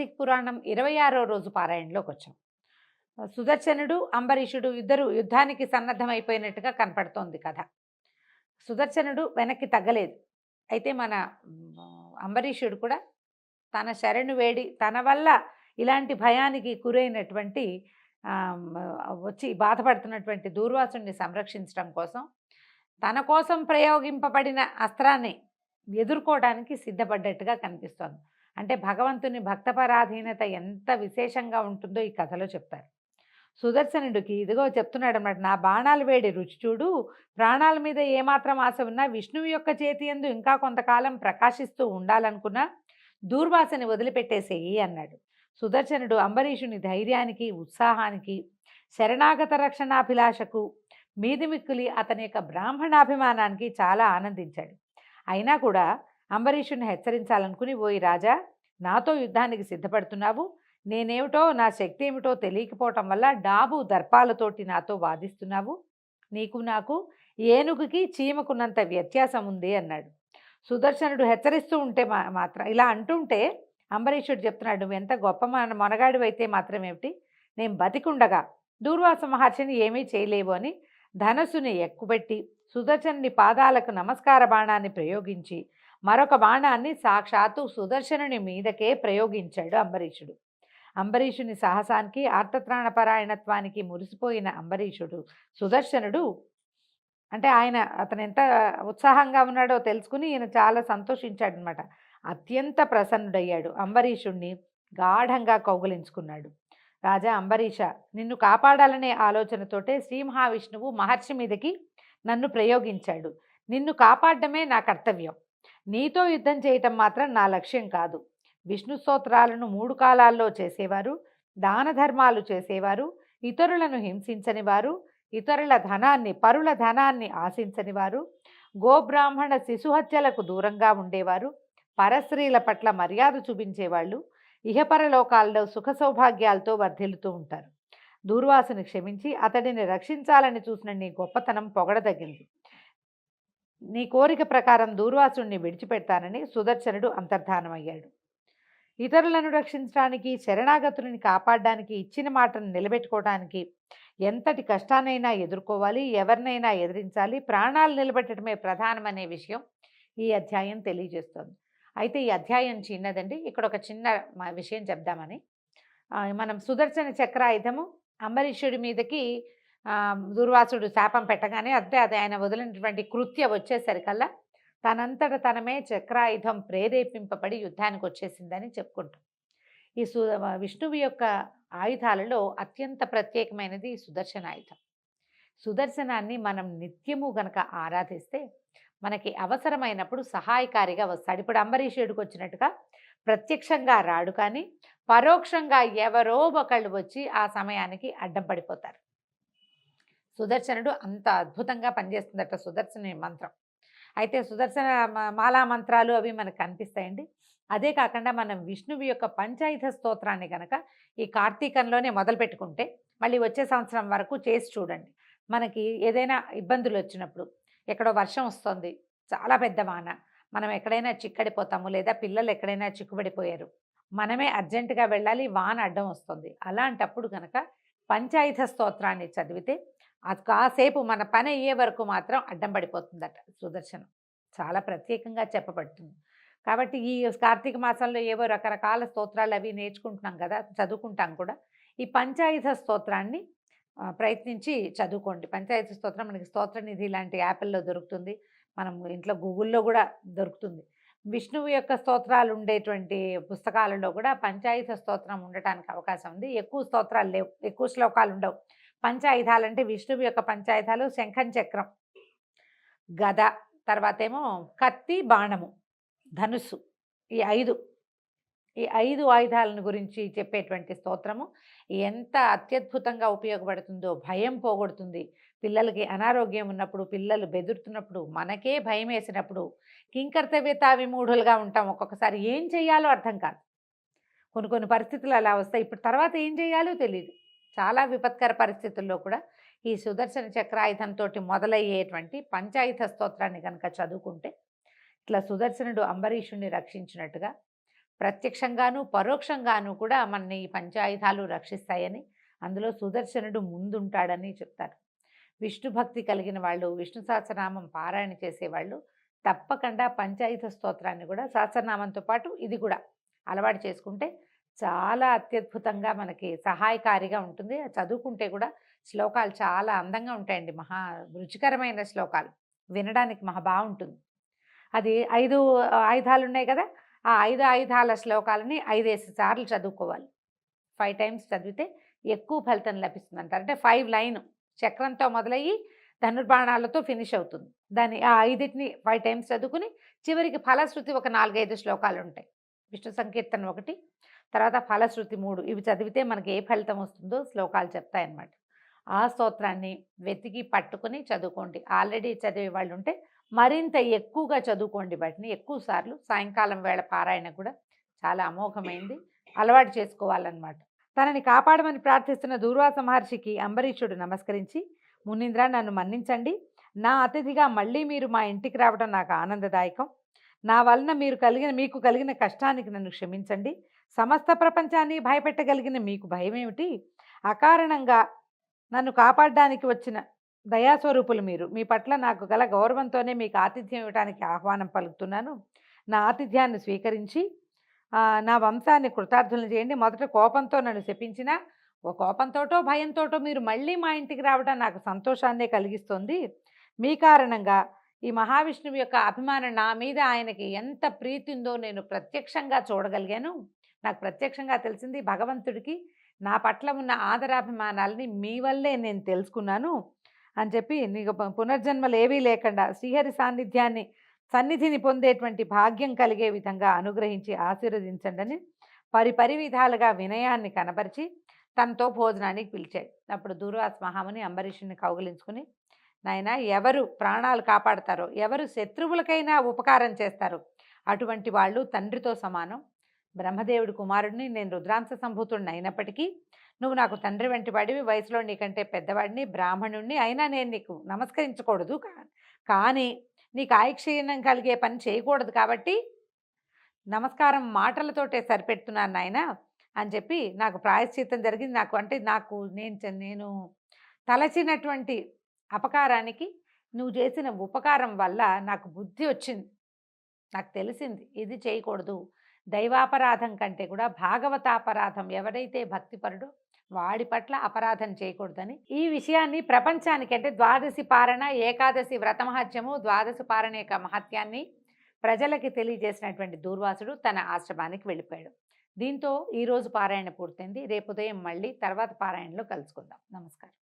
కార్తీక్ పురాణం ఇరవై ఆరో రోజు పారాయణలోకి వచ్చాం. సుదర్శనుడు అంబరీషుడు ఇద్దరు యుద్ధానికి సన్నద్ధమైపోయినట్టుగా కనపడుతోంది కథ. సుదర్శనుడు వెనక్కి తగ్గలేదు. అయితే మన అంబరీషుడు కూడా తన శరణు వేడి తన వల్ల ఇలాంటి భయానికి గురైనటువంటి వచ్చి బాధపడుతున్నటువంటి దూర్వాసుని సంరక్షించడం కోసం తన కోసం ప్రయోగింపబడిన అస్త్రాన్ని ఎదుర్కోవడానికి సిద్ధపడ్డట్టుగా కనిపిస్తోంది. అంటే భగవంతుని భక్తపరాధీనత ఎంత విశేషంగా ఉంటుందో ఈ కథలో చెప్తారు. సుదర్శనుడికి ఇదిగో చెప్తున్నాడు అన్నమాట నా బాణాలు వేడి రుచి చూడు ప్రాణాల మీద ఏమాత్రం ఆశ ఉన్నా విష్ణువు యొక్క చేతి ఎందు ఇంకా కొంతకాలం ప్రకాశిస్తూ ఉండాలనుకున్నా దూర్వాసని వదిలిపెట్టేసేయి అన్నాడు. సుదర్శనుడు అంబరీషుని ధైర్యానికి ఉత్సాహానికి శరణాగత రక్షణాభిలాషకు మీదిమిక్కులి అతని యొక్క బ్రాహ్మణాభిమానానికి చాలా ఆనందించాడు. అయినా కూడా అంబరీషుని హెచ్చరించాలనుకుని ఓయి రాజా నాతో యుద్ధానికి సిద్ధపడుతున్నావు. నేనేమిటో నా శక్తి ఏమిటో తెలియకపోవటం వల్ల డాబు దర్పాలతోటి నాతో వాదిస్తున్నావు. నీకు నాకు ఏనుగుకి చీమకున్నంత వ్యత్యాసం ఉంది అన్నాడు. సుదర్శనుడు హెచ్చరిస్తూ ఉంటే మా మాత్రం ఇలా అంటుంటే అంబరీషుడు చెప్తున్నాడు నువ్వు ఎంత గొప్ప మన మొనగాడివైతే మాత్రం ఏమిటి నేను బతికుండగా దూర్వాస మహర్షిని ఏమీ చేయలేవు అని ధనస్సుని ఎక్కుపెట్టి సుదర్శనుని పాదాలకు నమస్కార బాణాన్ని ప్రయోగించి మరొక బాణాన్ని సాక్షాత్తు సుదర్శనుని మీదకే ప్రయోగించాడు అంబరీషుడు. అంబరీషుని సాహసానికి ఆర్తత్రాణపరాయణత్వానికి మురిసిపోయిన అంబరీషుడు సుదర్శనుడు. అంటే ఆయన అతను ఎంత ఉత్సాహంగా ఉన్నాడో తెలుసుకుని ఈయన చాలా సంతోషించాడనమాట. అత్యంత ప్రసన్నుడయ్యాడు. అంబరీషుణ్ణి గాఢంగా కౌగులించుకున్నాడు. రాజా అంబరీష నిన్ను కాపాడాలనే ఆలోచనతోటే శ్రీ మహావిష్ణువు మహర్షి మీదకి నన్ను ప్రయోగించాడు. నిన్ను కాపాడడమే నా కర్తవ్యం. నీతో యుద్ధం చేయటం మాత్రం నా లక్ష్యం కాదు. విష్ణు స్తోత్రాలను మూడు కాలాల్లో చేసేవారు దాన ధర్మాలు చేసేవారు ఇతరులను హింసించని వారు ఇతరుల ధనాన్ని పరుల ధనాన్ని ఆశించని వారు గోబ్రాహ్మణ శిశుహత్యలకు దూరంగా ఉండేవారు పరస్త్రీల పట్ల మర్యాద చూపించేవాళ్ళు ఇహపరలోకాల్లో సుఖ సౌభాగ్యాలతో వర్ధిల్లుతూ ఉంటారు. దూర్వాసుని క్షమించి అతడిని రక్షించాలని చూసిన నీ గొప్పతనం పొగడదగింది. నీ కోరిక ప్రకారం దూర్వాసుని విడిచిపెడతానని సుదర్శనుడు అంతర్ధానమయ్యాడు. ఇతరులను రక్షించడానికి శరణాగతులని కాపాడడానికి ఇచ్చిన మాటను నిలబెట్టుకోవడానికి ఎంతటి కష్టానైనా ఎదుర్కోవాలి ఎవరినైనా ఎదిరించాలి ప్రాణాలు నిలబెట్టడమే ప్రధానమనే విషయం ఈ అధ్యాయం తెలియజేస్తుంది. అయితే ఈ అధ్యాయం చిన్నదండి. ఇక్కడ ఒక చిన్న విషయం చెప్దామని. మనం సుదర్శన చక్రాయుధము అంబరీషుడి మీదకి దుర్వాసుడు శాపం పెట్టగానే అదే అది ఆయన వదిలినటువంటి కృత్య వచ్చేసరికల్లా తనంతట తనమే చక్రాయుధం ప్రేరేపింపబడి యుద్ధానికి వచ్చేసిందని చెప్పుకుంటాం. ఈ సు విష్ణువు యొక్క ఆయుధాలలో అత్యంత ప్రత్యేకమైనది సుదర్శన ఆయుధం. సుదర్శనాన్ని మనం నిత్యము గనక ఆరాధిస్తే మనకి అవసరమైనప్పుడు సహాయకారిగా వస్తాడు. ఇప్పుడు అంబరీషుడికి వచ్చినట్టుగా ప్రత్యక్షంగా రాడు కానీ పరోక్షంగా ఎవరో ఒకళ్ళు వచ్చి ఆ సమయానికి అడ్డం పడిపోతారు. సుదర్శనుడు అంత అద్భుతంగా పనిచేస్తుందట సుదర్శన మంత్రం. అయితే సుదర్శన మ- మాలా మంత్రాలు అవి మనకు కనిపిస్తాయండి. అదే కాకుండా మనం విష్ణువు యొక్క పంచాయుధ స్తోత్రాన్ని కనుక ఈ కార్తీకంలోనే మొదలు పెట్టుకుంటే మళ్ళీ వచ్చే సంవత్సరం వరకు చేసి చూడండి. మనకి ఏదైనా ఇబ్బందులు వచ్చినప్పుడు ఎక్కడో వర్షం వస్తుంది చాలా పెద్ద వాన మనం ఎక్కడైనా చిక్కడిపోతాము లేదా పిల్లలు ఎక్కడైనా చిక్కుబడిపోయారు మనమే అర్జెంటుగా వెళ్ళాలి వాన అడ్డం వస్తుంది. అలాంటప్పుడు కనుక పంచాయత స్తోత్రాన్ని చదివితే అది కాసేపు మన పని అయ్యే వరకు మాత్రం అడ్డం పడిపోతుందట సుదర్శనం. చాలా ప్రత్యేకంగా చెప్పబడుతుంది. కాబట్టి ఈ కార్తీక మాసంలో ఏవో రకరకాల స్తోత్రాలు అవి నేర్చుకుంటున్నాం కదా చదువుకుంటాం కూడా. ఈ పంచాయత స్తోత్రాన్ని ప్రయత్నించి చదువుకోండి. పంచాయతీ స్తోత్రం మనకి స్తోత్ర నిధి లాంటి యాప్ల్లో దొరుకుతుంది. మనం ఇంట్లో గూగుల్లో కూడా దొరుకుతుంది. విష్ణువు యొక్క స్తోత్రాలు ఉండేటువంటి పుస్తకాలలో కూడా పంచాయుధ స్తోత్రం ఉండటానికి అవకాశం ఉంది. ఎక్కువ స్తోత్రాలు లేవు. ఎక్కువ శ్లోకాలు ఉండవు. పంచాయుధాలు అంటే విష్ణువు యొక్క పంచాయుధాలు శంఖం చక్రం గద తర్వాత ఏమో కత్తి బాణము ధనుస్సు ఈ ఐదు. ఈ ఐదు ఆయుధాలను గురించి చెప్పేటువంటి స్తోత్రము ఎంత అత్యద్భుతంగా ఉపయోగపడుతుందో భయం పోగొడుతుంది. పిల్లలకి అనారోగ్యం ఉన్నప్పుడు పిల్లలు బెదురుతున్నప్పుడు మనకే భయం వేసినప్పుడు కింకర్తవ్యత విమూఢులుగా ఉంటాం ఒక్కొక్కసారి. ఏం చేయాలో అర్థం కాదు. కొన్ని కొన్ని పరిస్థితులు అలా వస్తాయి. ఇప్పుడు తర్వాత ఏం చేయాలో తెలియదు చాలా విపత్కర పరిస్థితుల్లో కూడా ఈ సుదర్శన చక్రాయుధంతో మొదలయ్యేటువంటి పంచాయుధ స్తోత్రాన్ని కనుక చదువుకుంటే ఇట్లా సుదర్శనుడు అంబరీషుణ్ణి రక్షించినట్టుగా ప్రత్యక్షంగాను పరోక్షంగాను కూడా మనని ఈ పంచాయుధాలు రక్షిస్తాయని అందులో సుదర్శనుడు ముందుంటాడని చెప్తారు. విష్ణు భక్తి కలిగిన వాళ్ళు విష్ణు సహస్రనామం పారాయణ చేసేవాళ్ళు తప్పకుండా పంచాయత స్తోత్రాన్ని కూడా సహస్రనామంతో పాటు ఇది కూడా అలవాటు చేసుకుంటే చాలా అత్యద్భుతంగా మనకి సహాయకారిగా ఉంటుంది. చదువుకుంటే కూడా శ్లోకాలు చాలా అందంగా ఉంటాయండి. మహా రుచికరమైన శ్లోకాలు. వినడానికి మహా బాగుంటుంది. అది ఐదు ఆయుధాలు ఉన్నాయి కదా! ఆ ఐదు ఆయుధాల శ్లోకాలని ఐదేసి సార్లు చదువుకోవాలి. ఫైవ్ టైమ్స్ చదివితే ఎక్కువ ఫలితం లభిస్తుంది అంటారు అంటే ఫైవ్ లైన్ చక్రంతో మొదలయ్యి ధనుర్బాణాలతో ఫినిష్ అవుతుంది. దాని ఆ ఐదిటిని ఫైవ్ టైమ్స్ చదువుకుని చివరికి ఫలశ్రుతి ఒక నాలుగైదు శ్లోకాలు ఉంటాయి విష్ణు సంకీర్తన ఒకటి తర్వాత ఫలశ్రుతి మూడు. ఇవి చదివితే మనకి ఏ ఫలితం వస్తుందో శ్లోకాలు చెప్తాయన్నమాట. ఆ స్తోత్రాన్ని వెతికి పట్టుకుని చదువుకోండి. ఆల్రెడీ చదివే వాళ్ళు ఉంటే మరింత ఎక్కువగా చదువుకోండి వాటిని. ఎక్కువ సార్లు సాయంకాలం వేళ పారాయణ కూడా చాలా అమోఘమైంది. అలవాటు చేసుకోవాలన్నమాట. తనని కాపాడమని ప్రార్థిస్తున్న దూర్వాస మహర్షికి అంబరీషుడు నమస్కరించి మునీంద్ర నన్ను మన్నించండి. నా అతిథిగా మళ్ళీ మీరు మా ఇంటికి రావడం నాకు ఆనందదాయకం. నా వలన మీరు కలిగిన మీకు కలిగిన కష్టానికి నన్ను క్షమించండి. సమస్త ప్రపంచాన్ని భయపెట్టగలిగిన మీకు భయం ఏమిటి అకారణంగా నన్ను కాపాడడానికి వచ్చిన దయాస్వరూపులు మీరు. మీ పట్ల నాకు గల గౌరవంతోనే మీకు ఆతిథ్యం ఇవ్వడానికి ఆహ్వానం పలుకుతున్నాను. నా ఆతిథ్యాన్ని స్వీకరించి నా వంశాన్ని కృతార్థులను చేయండి. మొదట కోపంతో నన్ను శపించిన ఓ కోపంతోటో భయంతోటో మీరు మళ్ళీ మా ఇంటికి రావడం నాకు సంతోషాన్నే కలిగిస్తుంది. మీ కారణంగా ఈ మహావిష్ణువు యొక్క అభిమానం నా మీద ఆయనకి ఎంత ప్రీతి ఉందో నేను ప్రత్యక్షంగా చూడగలిగాను. నాకు ప్రత్యక్షంగా తెలిసింది భగవంతుడికి నా పట్ల ఉన్న ఆదరాభిమానాలని మీ వల్లే నేను తెలుసుకున్నాను అని చెప్పి నీకు పునర్జన్మలు ఏవీ లేకుండా శ్రీహరి సాన్నిధ్యాన్ని సన్నిధిని పొందేటువంటి భాగ్యం కలిగే విధంగా అనుగ్రహించి ఆశీర్వదించండి అని పరి పరి విధాలుగా వినయాన్ని కనబరిచి తనతో భోజనానికి పిలిచాడు. అప్పుడు దూర్వాస మహాముని అంబరీషుని కౌగిలించుకుని నాయన ఎవరు ప్రాణాలు కాపాడతారో ఎవరు శత్రువులకైనా ఉపకారం చేస్తారు అటువంటి వాళ్ళు తండ్రితో సమానం. బ్రహ్మదేవుడి కుమారుడిని నేను రుద్రాంశ సంభూతుడిని అయినప్పటికీ నువ్వు నాకు తండ్రి వంటి వాడివి వయసులో నీకంటే పెద్దవాడిని బ్రాహ్మణుణ్ణి అయినా నేను నీకు నమస్కరించకూడదు. కానీ నీకు ఆయక్షీణం కలిగే పని చేయకూడదు కాబట్టి నమస్కారం మాటలతోటే సరిపెడుతున్నాను నాయన. అని చెప్పి నాకు ప్రాయశ్చిత్తం జరిగింది. నాకు అంటే నాకు నేను చ- నేను తలచినటువంటి అపకారానికి నువ్వు చేసిన ఉపకారం వల్ల నాకు బుద్ధి వచ్చింది. నాకు తెలిసింది. ఇది చేయకూడదు. దైవాపరాధం కంటే కూడా భాగవతాపరాధం ఎవరైతే భక్తిపరుడో వాడి పట్ల అపరాధం చేయకూడదని ఈ విషయాన్ని ప్రపంచానికి అంటే ద్వాదశి పారణ ఏకాదశి వ్రతమహత్యము ద్వాదశి పారణ యొక్క మహత్యాన్ని ప్రజలకి తెలియజేసినటువంటి దూర్వాసుడు తన ఆశ్రమానికి వెళ్ళిపోయాడు. దీంతో ఈరోజు పారాయణ పూర్తయింది. రేపు ఉదయం మళ్ళీ తర్వాత పారాయణలో కలుసుకుందాం. నమస్కారం.